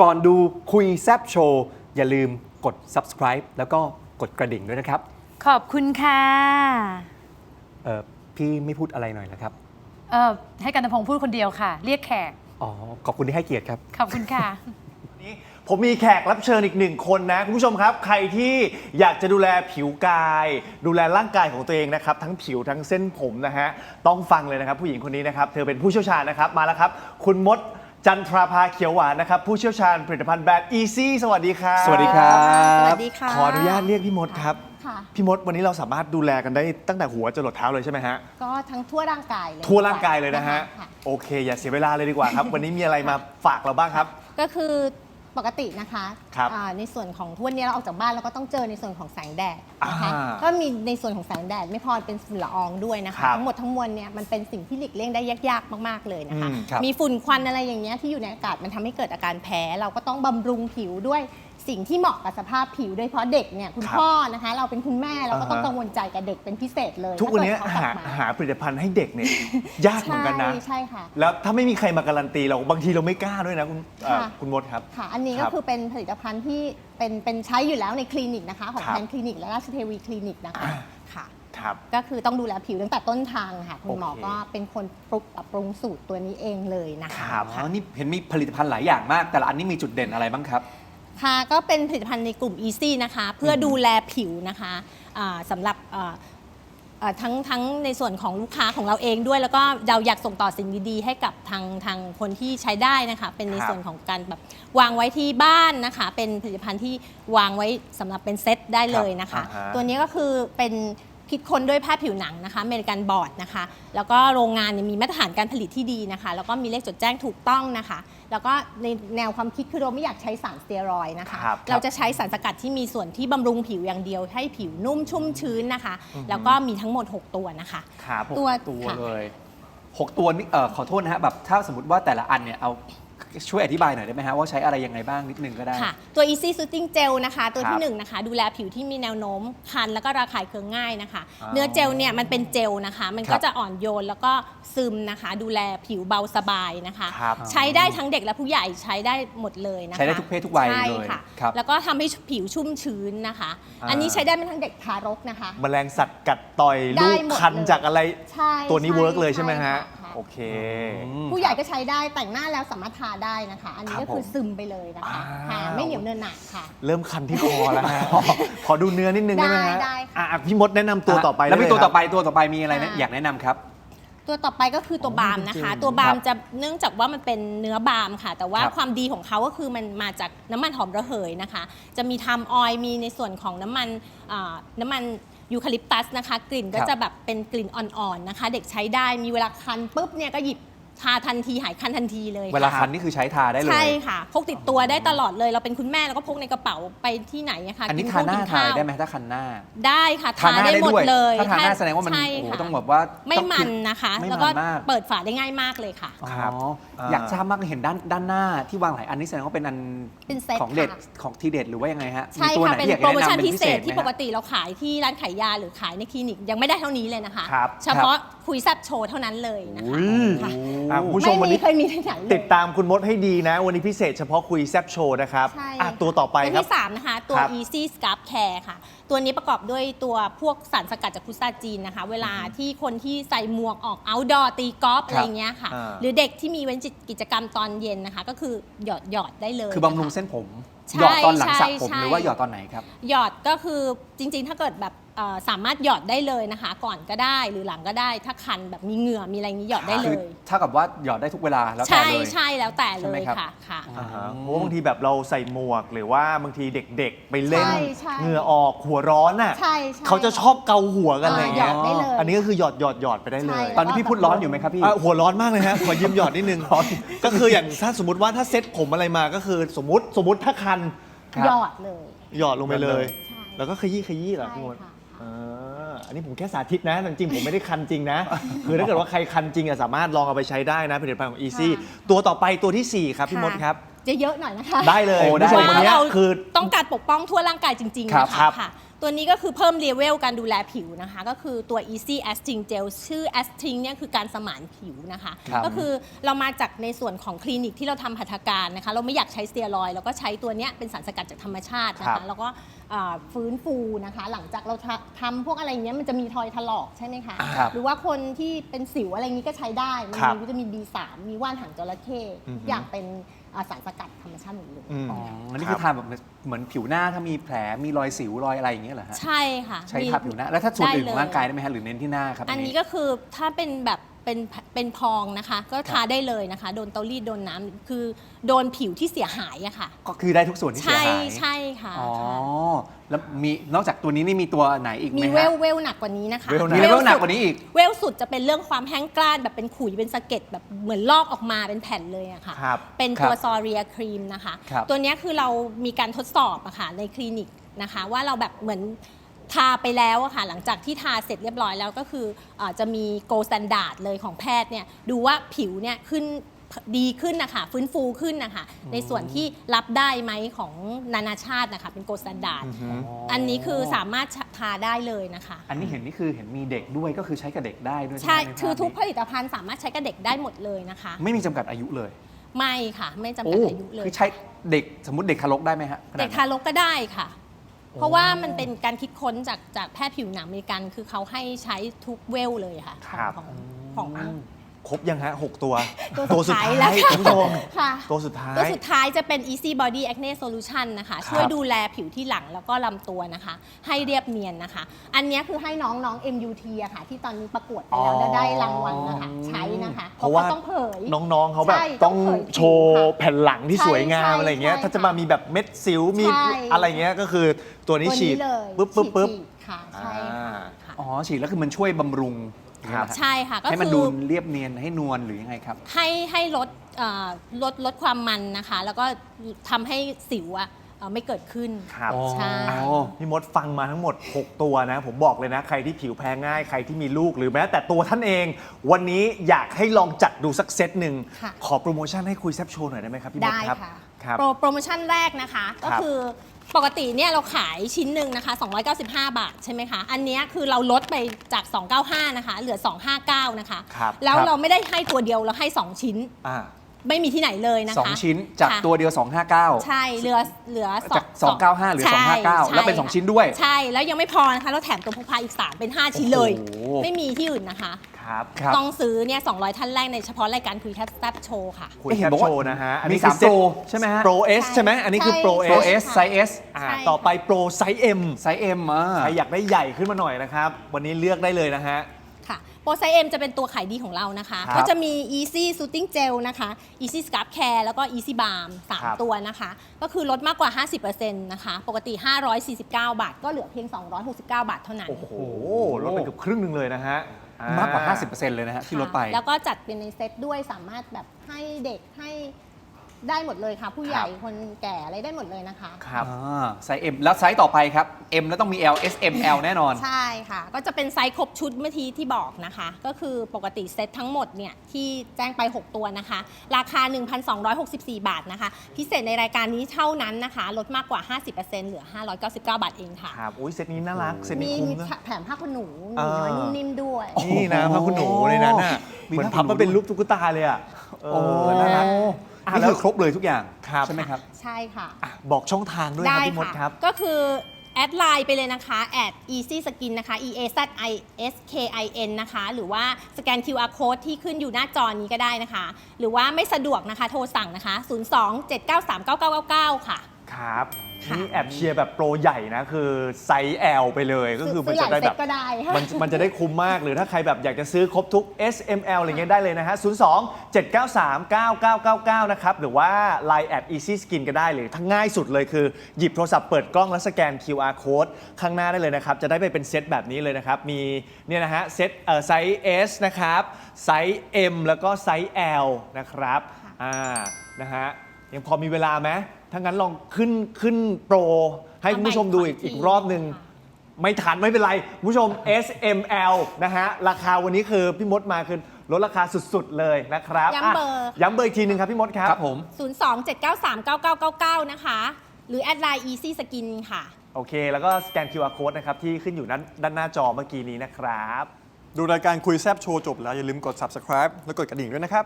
ก่อนดูคุยแซบโชว์อย่าลืมกด subscribe แล้วก็กดกระดิ่งด้วยนะครับขอบคุณค่ะเออพี่ไม่พูดอะไรหน่อยนะครับเออให้กันตพงศ์พูดคนเดียวค่ะ เรียกแขก อ๋อขอบคุณที่ให้เกียรติครับ ขอบคุณค่ะ วันนี้ผมมีแขกรับเชิญอีกหนึ่งคนนะคุณผู้ชมครับ ใครที่อยากจะดูแลผิวกาย ดูแลร่างกายของตัวเองนะครับ ทั้งผิวทั้งเส้นผมนะฮะ ต้องฟังเลยนะครับ ผู้หญิงคนนี้นะครับ เธอเป็นผู้เชี่ยวชาญนะครับ มาแล้วครับ คุณมด จันทราภาเขียวหวานนะครับ ผู้เชี่ยวชาญผลิตภัณฑ์แบรนด์ Easy สวัสดีครับสวัสดีครับสวัสดีค่ะ ขออนุญาตเรียกพี่มดครับ ค่ะ พี่มดวันนี้เราสามารถดูแลกันได้ตั้งแต่หัวจรดเท้าเลยใช่ไหมฮะ ก็ทั้งทั่วร่างกายเลยทั่วร่างกายเลยนะฮะ ค่โอเค อย่าเสียเวลาเลยดีกว่าครับ วันนี้มีอะไรมาฝากเราบ้างครับ ก็คือ ปกตินะคะครับอ่าในส่วนของทุกวันนี้เราออกจากบ้านเราก็ต้องเจอในส่วนของแสงแดดนะคะอ่าก็มีในส่วนของแสงแดดไม่พอเป็นฝุ่นละอองด้วยนะครัคะบทั้งหมดทั้งมวลเนี่ยมันเป็นสิ่งที่หลีกเลี่ยงได้ยากๆมากๆเลยนะคะ อืมครับมีฝุ่นควันอะไรอย่างเงี้ยที่อยู่ในอากาศมันทำให้เกิดอาการแพ้ เราก็ต้องบำรุงผิวด้วย สิ่งที่เหมาะกับสภาพผิวโดยเฉพาะเด็กเนี่ยคุณครับพ่อนะคะ เราเป็นคุณแม่เราก็ต้องอ่าฮะ กังวลใจกับเด็กเป็นพิเศษเลยทุกวันนี้ถ้เกิดหาเขกลับมหาผลิตภัณฑ์ให้เด็กเนี่ย ยากเหมือนกันนะ ใช่ใช่ค่ะ แล้วถ้าไม่มีใครมาการันตีเราบางทีเราไม่กล้าด้วยนะคุณเอ่อค่ะ คุณมดครับ ค่ะ อันนี้ครัก็บคือเป็นผลิตภัณฑ์ที่เป็นเป็นใช้อยู่แล้วในคลินิกนะคะ ของครับ แพนคลินิกและราชเทวีคลินิกนะคะอ่าค่ะ ครับ ก็คือต้องดูแลผิวตั้งแต่ต้นทางค่ะ คุณหมอโอเค ก็เป็นคนปรุงปรับปรุงสูตรตัวนี้เองเลยนะคะ ครับ อ๋อนี่เห็นมีผลิตภัณฑ์หลายอย่างมาก แต่ละอันนี้มีจุดเด่นอะไรบ้างครับ ค่ะก็เป็นผลิตภัณฑ์ในกลุ่ม Easy นะคะ เพื่อดูแลผิวนะคะอ่าสำหรับอ่าอ่าทั้งทั้งในส่วนของลูกค้าของเราเองด้วย แล้วก็เราอยากส่งต่อสิ่งดีๆ ให้กับทางทางคนที่ใช้ได้นะคะ เป็นในครับ ส่วนของการแบบวางไว้ที่บ้านนะคะ เป็นผลิตภัณฑ์ที่วางไว้สำหรับเป็นเซตได้เลยนะคะอ่าฮะตัวนี้ก็คือเป็น คิดค้นด้วยแพทย์ผิวหนังนะคะอเมริกันบอร์ดนะคะ แล้วก็โรงงานเนี่ยมีมาตรฐานการผลิตที่ดีนะคะ แล้วก็มีเลขจดแจ้งถูกต้องนะคะ แล้วก็ในแนวความคิดคือเราไม่อยากใช้สารสเตียรอยด์นะคะ ครับเราจะใช้สารสกัดที่มีส่วนที่บำรุงผิวอย่างเดียว ให้ผิวนุ่มชุ่มชื้นนะคะแล้วก็มีทั้งหมด 6 ตัวนะคะ ครับตัวตัวค่ะ เลย6ตัวนี่เออขอโทษนะฮะแบบถ้าสมมติว่าแต่ละอันเนี่ยเอา ช่วยอธิบายหน่อยได้ไหมฮะว่าใช้อะไรยังไงบ้างนิดนึงก็ได้ ค่ะ ตัว Easy Soothing Gel นะคะ ตัวครัที่บหนึ่งนะคะ ดูแลผิวที่มีแนวโน้มคันแล้วก็ระคายเคืองง่ายนะคะ อ๋อเนื้อเจลเนี่ยมันเป็นเจลนะคะ มันครัก็บจะอ่อนโยนแล้วก็ซึมนะคะ ดูแลผิวเบาสบายนะคะ ครับ ใช้ได้ทั้งเด็กและผู้ใหญ่ใช้ได้หมดเลยนะคะใช้ได้ทุกเพศทุกวัยใช่เลยค่ะครับ แล้วก็ทำให้ผิวชุ่มชื้นนะคะ อ่า อันนี้ใช้ได้เป็นทั้งเด็กทารกนะคะ แมลงสัตว์กัดต่อยได้ลูกหมดคันเลย จากอะไร ใช่ตัวนี้ใช่เวิร์กเลยใช่ไหมฮะ ใช่ค่ะ โอเคอืมผู้ใหญ่ก็ใช้ได้แต่งหน้าแล้วสามารถทาได้นะคะ อันนี้ครับก็คือผมซึมไปเลยนะคะอ้าวค่ะไม่เหนียวเนินหนักค่ะ เริ่มคันที่คอแล้วฮะ ขอดูเนื้อนิดนึงได้ไหมฮะได้ได้ค่ะอะพี่มดแนะนำตัวต่อไปแล้วมีเลยตัวครับต่อไปตัวต่อไปมีอะไรนะค่ะอยากแนะนำครับ ตัวต่อไปก็คือตัวอ๋อบาล์มนะคะจริงๆตัวบาล์มครับจะเนื่องจากว่ามันเป็นเนื้อบาล์มค่ะ แต่ว่าครับความดีของเขาก็คือมันมาจากน้ำมันหอมระเหยนะคะ จะมีทำออยล์มีในส่วนของน้ำมันอ่าน้ำมัน ยูคาลิปตัสนะคะ กลิ่นก็จะแบบเป็นกลิ่นอ่อนๆนะคะ เด็กใช้ได้มีเวลาคันปุ๊บเนี่ยก็หยิบ ทาทันทีหายคันทันทีเลยเวลาค่ะคันนี่คือใช้ทาได้เลย ใช่ค่ะ พกติดตัวได้ตลอดเลย เราเป็นคุณแม่เราก็พกในกระเป๋าไปที่ไหนอะค่ะอันนี้กิทาหน้าข้วกิทาข้วได้ไหมถ้าคันหน้า ได้ค่ะทาหน้าได้หมดด้วยเลยถ้าทาหน้าแสดงว่ามันใช่โอ้โหค่ะต้องแบบว่าไม่ต้องมันนะคะไม่แล้วมัก็นมากเปิดฝาได้ง่ายมากเลยค่ะครับอ๋ออ่าอยากทราบมากเลยเห็นด้านด้านหน้าที่วางหลายอันนี้แสดงว่าเป็นอันเป็นเซตของเด็ดค่ะของทีเด็ดหรือว่ายังไงฮะใช่มีตัวไหค่ะนเป็นที่อยากโปรแนะโมนำชั่นเป็นพิพิเศเศษษที่ไหมปกฮะติเราขายที่ร้านขายยาหรือขายในคลินิกยังไม่ได้เท่านี้เลยนะคะครับเฉพาะคุยแซบโชว์เท่านั้นเลยนะคะอุ้ยค่ะอะคุณผู้ชมวันไม่มีนี้เคยมีที่ไหนเลย ติดตามคุณมดให้ดีนะ วันนี้พิเศษเฉพาะคุยแซบโชว์นะครับใช่อะตัวต่อไปตัวครับที่ 3 นะคะ ตัว ครับ Easy Scalp Care ค่ะ ตัวนี้ประกอบด้วยตัวพวกสารสกัดจากพุทราจีนนะคะ เวลาที่คนที่ใส่หมวกออก outdoor ตีกอล์ฟอะไรอย่างเงี้ยค่ะ อ่า หรือเด็กที่มีเว้นกิจกรรมตอนเย็นนะคะ ก็คือหยอดหยอดได้เลยคือบำรุงนะคะเส้นผมใช่หยอดตอนหลังสระผมใช่หรือว่าหยอดตอนไหนครับ หยอดก็คือจริงๆ ถ้าเกิดแบบเอ่อสามารถหยอดได้เลยนะคะ ก่อนก็ได้หรือหลังก็ได้ ถ้าคันแบบมีเหงื่อมีอะไรอย่างนี้หยอดได้เลคือย เท่ากับว่าหยอดได้ทุกเวลาแล้วแต่ใช่เลย ใช่แล้วแต่ใช่เลไหมยครับ ค่ะค่ะ อ่าฮะเพราะว่าบางทีแบบเราใส่หมวกหรือว่าบางทีเด็กๆ ไปเล่น ใช่ใช่ เหงื่อออกหัวร้อนอะ ใช่ใช่ เขาจะชอบเกาหัวกันอะไรอย่างเงี้ยหยอดได้เลยอันนี้ก็คือหยอดหยอดหยอดไปได้เลยใช่ตอนนี้พี่พูดร้อนอยู่ไหมครับพี่อะหัวร้อนมากเลยฮะ ขอยืมหยอดนิดนึง ก็คืออย่างถ้าสมมติว่าถ้าเซ็ตผมอะไรมาก็คือสมมติสมมติถ้าคันครับ หยอดเลยหยอดลงไปเลย ใช่ แล้วก็ขยี้ขยี้เหรอใช่พี่มดค่ะ อ่าอันนี้ผมแค่สาธิตนะแต่จริงๆผมไม่ได้คันจริงนะ คือถ้าเกิดว่าใครคันจริงอะสามารถลองเอาไปใช้ได้นะผลิตภัณฑ์ของ Easy ตัวต่อไปตัวทีสี่ 4 ครับพี่มดครับ จะเยอะหน่อยนะคะ ได้เลยโอ้คุณได้ ผู้ชมวันว่าเนี้ยเราคือ ต้องการปกป้องทั่วร่างกายจริงๆครับ นะครัคะบค่ะ ตัวนี้ก็คือเพิ่มเลเวลการดูแลผิวนะคะ ก็คือตัว Easy Asting Gel ชื่อ Asting เนี่ยคือการสมานผิวนะคะ ครับ ก็คือเรามาจากในส่วนของคลินิกที่เราทำหัตถการนะคะ เราไม่อยากใช้สเตียรอยด์เราก็ใช้ตัวเนี้ยเป็นสารสกัดจากธรรมชาตินะครัคะบ แล้วก็อ่าฟื้นฟูนะคะ หลังจากเราทำทำพวกอะไรเงี้ยมันจะมีรอยถลอกใช่ไหมคะ ครับ หรือว่าคนที่เป็นสิวอะไรนี้ก็ใช้ได้ มันครับมีวิตามิน B3 มีว่านหางจระเข้อือฮึ ทุกอย่างเป็น อ่าสารสกัดธรรมชาติหมดเลยอืมอ๋ออันนี้คือทาแบบเหมือนผิวหน้าถ้ามีแผลมีรอยสิวรอยอะไรอย่างเงี้ยเหรอฮะใช่ค่ะใช้มี ทาผิวหน้าแล้วถ้าส่วนอื่นของได้เลยร่างกายได้ไหมฮะหรือเน้นที่หน้าครับอันนี้ก็คือถ้าเป็นแบบ เป็นเป็นพองนะคะ ก็ทาได้เลยนะคะ โดนเตารีดโดนน้ำคือโดนผิวที่เสียหายอะค่ะ ก็คือได้ทุกส่วนที่เสียใช่หาย ใช่ค่ะอ๋อค่ะแล้วมีนอกจากตัวนี้นี่มีตัวไหนอีกไหมมีฮะเวลเวลหนักกว่านี้นะคะเวลหนักมีเวลหนักกว่านี้อีก เวลสุดจะเป็นเรื่องความแห้งกร้านแบบเป็นขุยเป็นสะเก็ดแบบเหมือนลอกออกมาเป็นแผ่นเลยอะค่ะ ครับเป็นครับตัวซอเรียครีมนะคะ ครับตัวเนี้ยคือเรามีการทดสอบอะค่ะในคลินิกนะคะ ว่าเราแบบเหมือน ทาไปแล้วอะค่ะหลังจากที่ทาเสร็จเรียบร้อยแล้วก็คืออาจะมีโกล d แ a นดาร์ดเลยของแพทย์เนี่ยดูว่าผิวเนี่ยขึ้นดีขึ้นนะคะฟื้นฟูขึ้นนะคะในส่วนที่รับได้ไหมของนานาชาตินะคะเป็นโกล d แ a นดาร์ดอันนี้คือสามารถทาได้เลยนะคะ อันนี้เห็นนี่คือเห็นมีเด็กด้วยก็คือใช้กับเด็กได้ด้วยใช่ไหมในคือทุกผภาพลิตภัณฑ์สามารถใช้กับเด็กได้หมดเลยนะคะนี้ไม่มีจำกัดอายุเลยไม่ค่ะ ไม่จำโอ้กัดอายุเลยคือใช้เด็กสมมติเด็กทารกได้ไหมฮะขนาเด็นั้กนทารกก็ได้ค่ะ เพราะว่ามันเป็นการคิดค้นจากจากแพทย์ผิวหนังอเมริกัน คือเขาให้ใช้ทุกเวลเลยค่ะ ครับ ของของของ ครบยังฮะหกตัว ตัวสุดท้ายแล้วค่ะ คุณผู้ชมค่ะ ตัวสุดท้าย ตัวสุดท้ายจะเป็น Easy Body Acne Solution นะคะ ช่วยดูแลผิวที่หลังแล้วก็ลำตัวนะคะ ให้เรียบเนียนนะคะ อันเนี้ยคือให้น้องน้อง MUT อะค่ะ ที่ตอนนี้ประกวดไปแล้วอ๋อแล้วได้รางวัลนะคะ ใช้นะคะเพราะว่า ขต้องเผย น้องๆเขาแบบใช่ต้องต้องเผยโชว์ผิวค่ะแผ่นหลังที่สวยงามใช่อะไรเงี้ย ใช่ถ้าจะมามีแบบเม็ดสิวมีใช่ อะไรเงี้ยก็คือตัวนี้ตัวฉีดเลยปึ๊บปึ๊บปึ๊บฉีดค่ะ ใช่อ่าค่ะค่ะ อ๋อฉีดแล้วคือมันช่วยบำรุง อย่างเงี้ยเหอฮะใช่ค่ะก็ให้มันคืดูอเรียบเนียนให้นวลหรือยังไงครับ ให้ให้ลดเอ่อลดลดความมันนะคะ แล้วก็ทำให้สิวอะเอ่อไม่เกิดขึ้น ครับใช่อ๋อพี่มดฟังมาทั้งหมด 6 ตัวนะ ผมบอกเลยนะ ใครที่ผิวแพ้ง่าย ใครที่มีลูกหรือแม้แต่ตัวท่านเอง วันนี้อยากให้ลองจัดดูสักเซตหนึ่ง ค่ะ ขอโปรโมชั่นให้คุยแซบโชว์หน่อยได้ไหมครับพี่มดได้ครับค่ะครับ โปรโปรโมชั่นแรกนะคะ ก็ครับคือ ปกติเนี่ยเราขายชิ้นหนึ่งนะคะ 295 บาทใช่ไหมคะ อันเนี้ยคือเราลดไปจาก 295 นะคะ เหลือ 259 นะคะ ครับแล้วครับ เราไม่ได้ให้ตัวเดียวเราให้ 2 ชิ้น อ่าไม่มีที่ไหนเลยนะคะสองชิ้นจากค่ะ ตัวเดียว 259 ใช่เหลือเหลือจาก295เหลือใช่259แล้วเป็นใช่สองชิ้นด้วย ใช่ แล้วยังไม่พอนะคะ เราแถมตัวพกพาอีก 3 เป็น 5 ชิ้นเลย โอ้โห ไม่มีที่อื่นนะคะ ครับ ครับ ต้องซื้อเนี่ย200 ท่านแรกในเฉพาะรายการคุยแทบแซบโชว์ค่ะ คุยเอ๊ะแซเห็นบบอกโชว่าว์นะฮะอันมีนี้สามคือโปรใช่ไหมฮะโปรเอสใช่ไหมอันนี้คือโปรเอ Pro ส S ไซส์ S อ่าใช่ ต่อไปโปรไซส์ M ไซส์ M อะใครอยากได้ใหญ่ขึ้นมาหน่อยนะครับ วันนี้เลือกได้เลยนะฮะ ค่ะโปรไซเอ็มจะเป็นตัวขายดีของเรานะคะ ครับก็จะมี Easy Soothing Gel นะคะ Easy Scalp Care แล้วก็ Easy Balm ครับ 3 ตัวนะคะ ก็คือลดมากกว่า 50%นะคะ ปกติ 549 บาท ก็เหลือเพียง 269 บาทเท่านั้น โอ้โหลดไปเกือบครึ่งหนึ่งเลยนะฮะอ่ มากกว่า 50%เลยนะฮะที่ลดไป แล้วก็จัดเป็นในเซตด้วยสามารถแบบให้เด็กให้ ได้หมดเลยค่ะ ผู้ใหญ่คนแก่อะไรได้หมดเลยนะคะ ครับอ่าไซส์ M แล้วไซส์ต่อไปครับ M แล้วต้องมี L S M L แน่นอน ใช่ค่ะ ก็จะเป็นไซส์ครบชุดเมื่อทีที่บอกนะคะ ก็คือปกติเซตทั้งหมดเนี่ยที่แจ้งไป 6 ตัวนะคะ ราคา 1,264 บาทนะคะ พิเศษในรายการนี้เท่านั้นนะคะ ลดมากกว่า 50%เหลือ 599 บาทเองค่ะ ครับอุ้ยเซตนี้น่ารักเซตมีนี้คุ้มมีนะแถมผ้าขนหนูหเอนูอน้อยนุ่มนิ่มด้วย นี่นะพระคุณหนูในนั้นน่ะมีเหมือนผ้าพับขนหนู มาเป็นรูปตุ๊กตาเลยอะเอโอ้อน่ารัก อะนี่แล้ว คือครบเลยทุกอย่างครับใช่ไหมครับ ใช่ค่ะ อะบอกช่องทางด้วยครับได้พี่มดค่ะครับ ก็คือ แอดไลน์ไปเลยนะคะแอด easy skin นะคะ e a z i s k i n นะคะ หรือว่าสแกน QR code ที่ขึ้นอยู่หน้าจอนี้ก็ได้นะคะ หรือว่าไม่สะดวกนะคะ โทรสั่งนะคะ 02-793-9999 ค่ะ ครับค่ะนี่แอบเชียร์แบบโปรใหญ่นะคือไซส์ L ไปเลยก็คือมันซื้อหจะลายได้เซแบตบก็ได้ค่ะมันมันจะได้คุ้มมากหรือถ้าใครแบบอยากจะซื้อครบทุก S M L อะไรเงี้ยได้เลยนะฮะ 02 793 9999 นะครับ หรือว่า Line แอด Easy Skin ก็ได้หรือทั้งง่ายสุดเลยคือหยิบโทรศัพท์เปิดกล้องแล้วสแกน QR code ข้างหน้าได้เลยนะครับ จะได้ไปเป็นเซตแบบนี้เลยนะครับ มีเนี่ยนะฮะเซตเอ่อไซส์ S นะครับไซส์ M แล้วก็ไซส์ L นะครับอ่านะฮะยังพอมีเวลาไหม ถ้างั้นลองขึ้นขึ้นโปร ให้คุณผู้ชมดูอีกเอาใหม่อีกรอบหนึ่งค่ะไม่ทันไม่เป็นไรคุณผู้ชม S M L นะฮะ ราคาวันนี้คือพี่มดมาคือลดราคาสุดๆเลยนะครับย้ำเบอร์ะย้ำเบอร์อีกทีหนึ่งครับพี่มดครับครับผม 02-793-9999 นะคะ หรือแอดไลน์ easy skin ค่ะ โอเค แล้วก็สแกน QR code นะครับ ที่ขึ้นอยู่ด้านด้านหน้าจอเมื่อกี้นี้นะครับ ดูรายการคุยแซบโชว์จบแล้ว อย่าลืมกด subscribe และกดกระดิ่งด้วยนะครับ